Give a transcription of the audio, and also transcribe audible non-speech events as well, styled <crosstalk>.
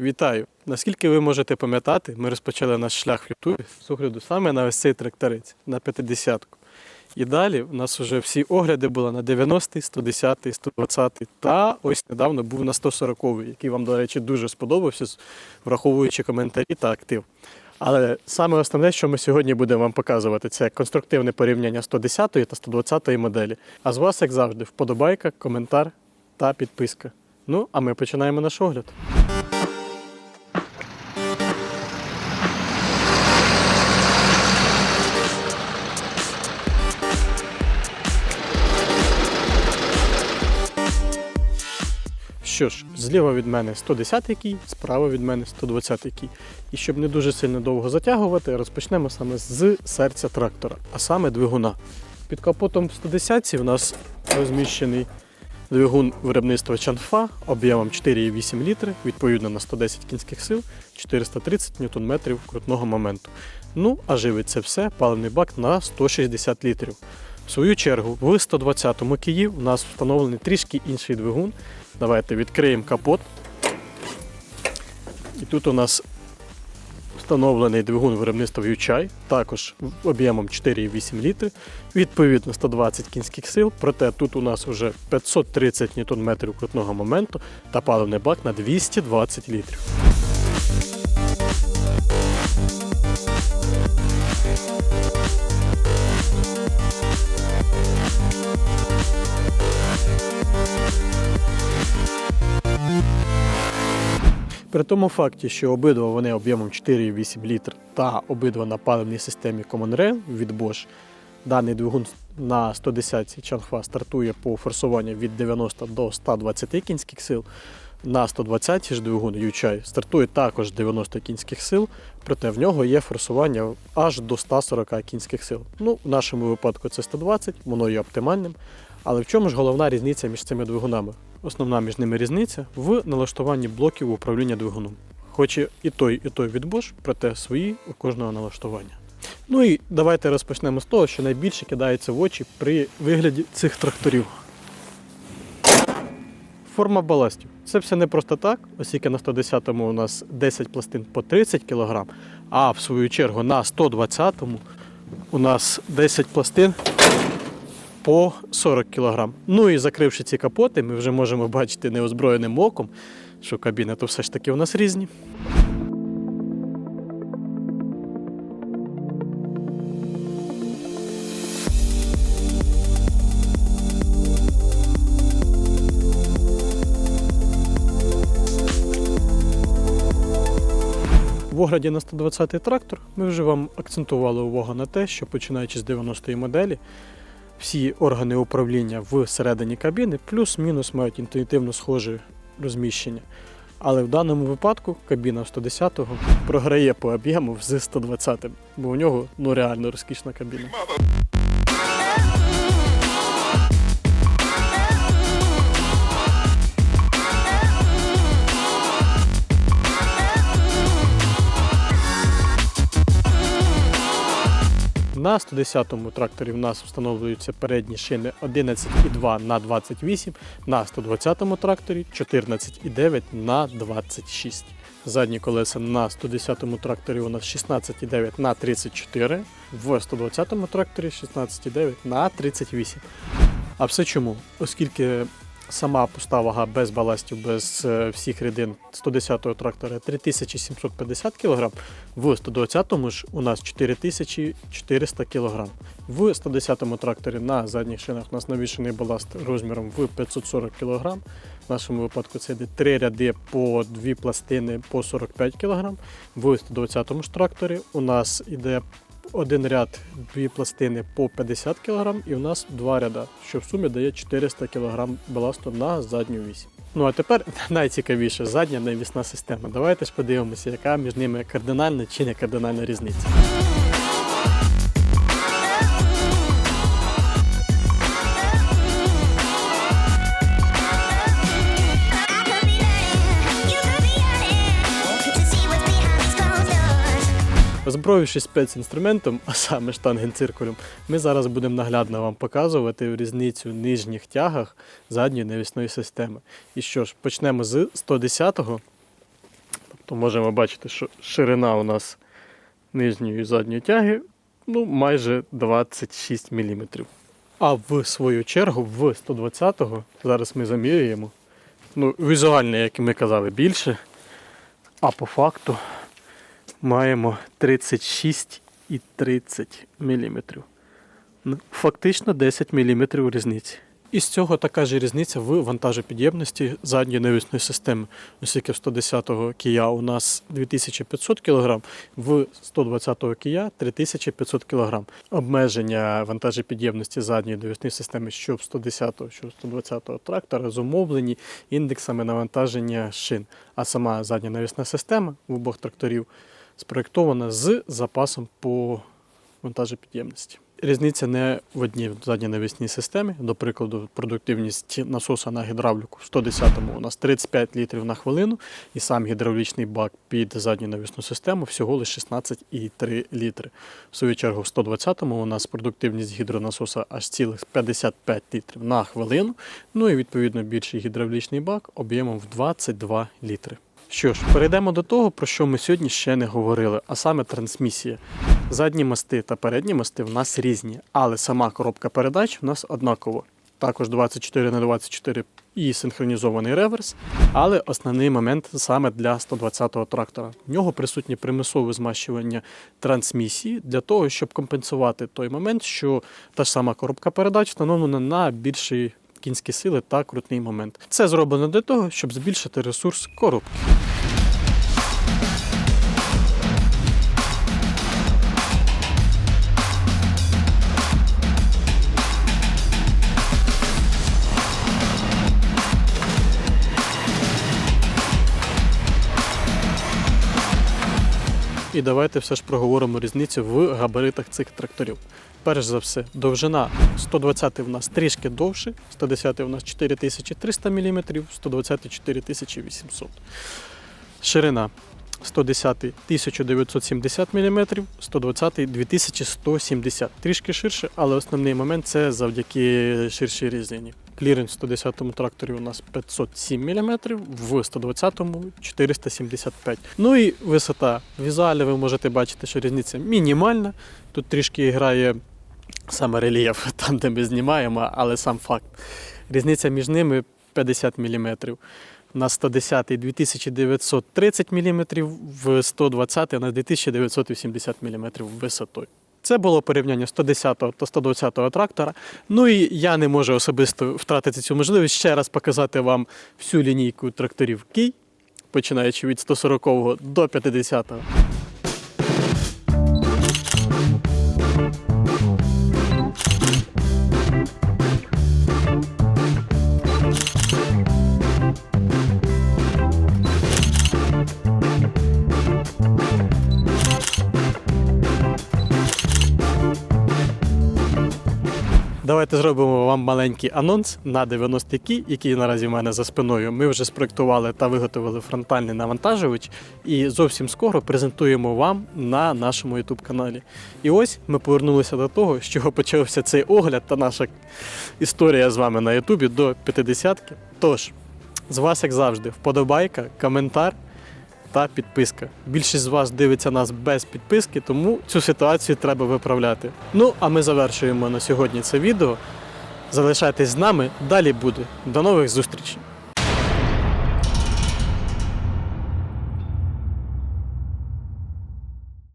Вітаю! Наскільки ви можете пам'ятати, ми розпочали наш шлях в Ютубі з огляду саме на ось цей тракторець, на 50-ку. І далі в нас вже всі огляди були на 90-й, 110-й, 120-й та ось недавно був на 140-й, який вам, до речі, дуже сподобався, враховуючи коментарі та актив. Але саме основне, що ми сьогодні будемо вам показувати, це конструктивне порівняння 110-ї та 120-ї моделі. А з вас, як завжди, вподобайка, коментар та підписка. Ну, а ми починаємо наш огляд. Що ж, зліва від мене 110 кій, справа від мене 120 кій. І щоб не дуже сильно довго затягувати, розпочнемо саме з серця трактора, а саме двигуна. Під капотом 110 в нас розміщений двигун виробництва Чанфа об'ємом 4,8 літри, відповідно на 110 кінських сил, 430 ньютон-метрів крутного моменту. Ну, а живить це все паливний бак на 160 літрів. В свою чергу, в 120-му Киї у нас встановлений трішки інший двигун. Давайте відкриємо капот. І тут у нас встановлений двигун виробництва Ючай, також об'ємом 4,8 літри, відповідно 120 кінських сил, проте тут у нас вже 530 Нм крутного моменту та паливний бак на 220 літрів. При тому факті, що обидва вони об'ємом 4,8 літр та обидва на паливній системі Common Rail від Bosch, даний двигун на 110 Чанхва стартує по форсуванню від 90 до 120 кінських сил. На 120 ж двигун Ючай стартує також 90 кінських сил, проте в нього є форсування аж до 140 кінських сил. Ну, в нашому випадку це 120, воно є оптимальним. Але в чому ж головна різниця між цими двигунами? Основна між ними різниця в налаштуванні блоків управління двигуном. Хоч і той, і той від Bosch, проте свої у кожного налаштування. Ну і давайте розпочнемо з того, що найбільше кидається в очі при вигляді цих тракторів. Форма баластів. Це все не просто так, оскільки на 110-му у нас 10 пластин по 30 кг, а в свою чергу на 120-му у нас 10 пластин по 40 кг. Ну і закривши ці капоти, ми вже можемо бачити неозброєним оком, що кабіни то все ж таки у нас різні. В огляді на 120-й трактор ми вже вам акцентували увагу на те, що починаючи з 90-ї моделі, всі органи управління всередині кабіни плюс-мінус мають інтуїтивно схоже розміщення. Але в даному випадку кабіна 110-го програє по об'єму з 120-м, бо у нього ну реально розкішна кабіна. На 110-му тракторі в нас встановлюються передні шини 11,2 на 28, на 120-му тракторі 14,9 на 26. Задні колеса на 110-му тракторі у нас 16,9 на 34, в 120-му тракторі 16,9 на 38. А все чому? Оскільки сама пуста вага без баластів, без е, всіх рідин 110-го трактора 3750 кг, в 120-му ж у нас 4400 кг. В 110-му тракторі на задніх шинах у нас навішений баласт розміром в 540 кг. В нашому випадку це йде три ряди по дві пластини по 45 кг. В 120-му ж тракторі у нас йде один ряд, дві пластини по 50 кг, і у нас два ряда, що в сумі дає 400 кг баласту на задню вісь. Ну а тепер <laughs> найцікавіше задня навісна система. Давайте ж подивимося, яка між ними кардинальна чи не кардинальна різниця. Озброївшись спецінструментом, а саме штангенциркулем, ми зараз будемо наглядно вам показувати різницю нижніх тягах задньої навісної системи. І що ж, почнемо з 110-го. то можемо бачити, що ширина у нас нижньої і задньої тяги ну, майже 26 мм. А в свою чергу в 120-го, зараз ми замірюємо, ну, візуально, як і ми казали, більше, а по факту маємо 36 і 30 мм. Ну, Фактично 10 мм різниці. І з цього така ж різниця в вантажопідємності задньої навісної системи. Оскільки в 110-го Kia у нас 2500 кг, в 120-го Kia 3500 кг. Обмеження вантажопідємності задньої навісної системи що в 110-го, що в 120-го трактора зумовлені індексами навантаження шин. А сама задня навісна система в обох тракторів спроєктована з запасом по вантажопідємності. Різниця не в одній задній навісній системі. До прикладу, продуктивність насоса на гідравліку в 110-му у нас 35 літрів на хвилину, і сам гідравлічний бак під задню навісну систему всього лише 16,3 літри. В свою чергу, в 120-му у нас продуктивність гідронасоса аж цілих 55 літрів на хвилину. Ну і відповідно більший гідравлічний бак об'ємом в 22 літри. Що ж, перейдемо до того, про що ми сьогодні ще не говорили, а саме трансмісія. Задні мости та передні мости в нас різні, але сама коробка передач в нас однакова. Також 24 на 24 і синхронізований реверс, але основний момент саме для 120-го трактора. В нього присутнє примусове змащування трансмісії для того, щоб компенсувати той момент, що та ж сама коробка передач встановлена на більші кінські сили та крутний момент. Це зроблено для того, щоб збільшити ресурс коробки. Давайте все ж проговоримо різницю в габаритах цих тракторів. Перш за все, довжина 120 в нас трішки довше, 110 у нас 4300 мм, 120 4800. Ширина 110 1970 мм, 120 2170 Трішки ширше, але основний момент це завдяки ширшій різнині. Кліренс в 110-му тракторі у нас 507 мм, в 120-му 475 Ну і висота. Візуально ви можете бачити, що різниця мінімальна. Тут трішки грає саме рельєф, <laughs> там, де ми знімаємо, але сам факт. Різниця між ними 50 мм. На 110 2930 мм, в 120 на 2980 мм висотою. Це було порівняння 110 та 120 трактора. Ну і я не можу особисто втратити цю можливість ще раз показати вам всю лінійку тракторів Кій, починаючи від 140 до 50. Давайте зробимо вам маленький анонс на 90 кі, який наразі в мене за спиною. Ми вже спроектували та виготовили фронтальний навантажувач, і зовсім скоро презентуємо вам на нашому youtube каналі. І ось ми повернулися до того, з чого почався цей огляд та наша історія з вами на Ютубі до 50-ки. Тож, з вас, як завжди, вподобайка, коментар та підписка. Більшість з вас дивиться нас без підписки, тому цю ситуацію треба виправляти. Ну, а ми завершуємо на сьогодні це відео. Залишайтесь з нами, далі буде. До нових зустрічей!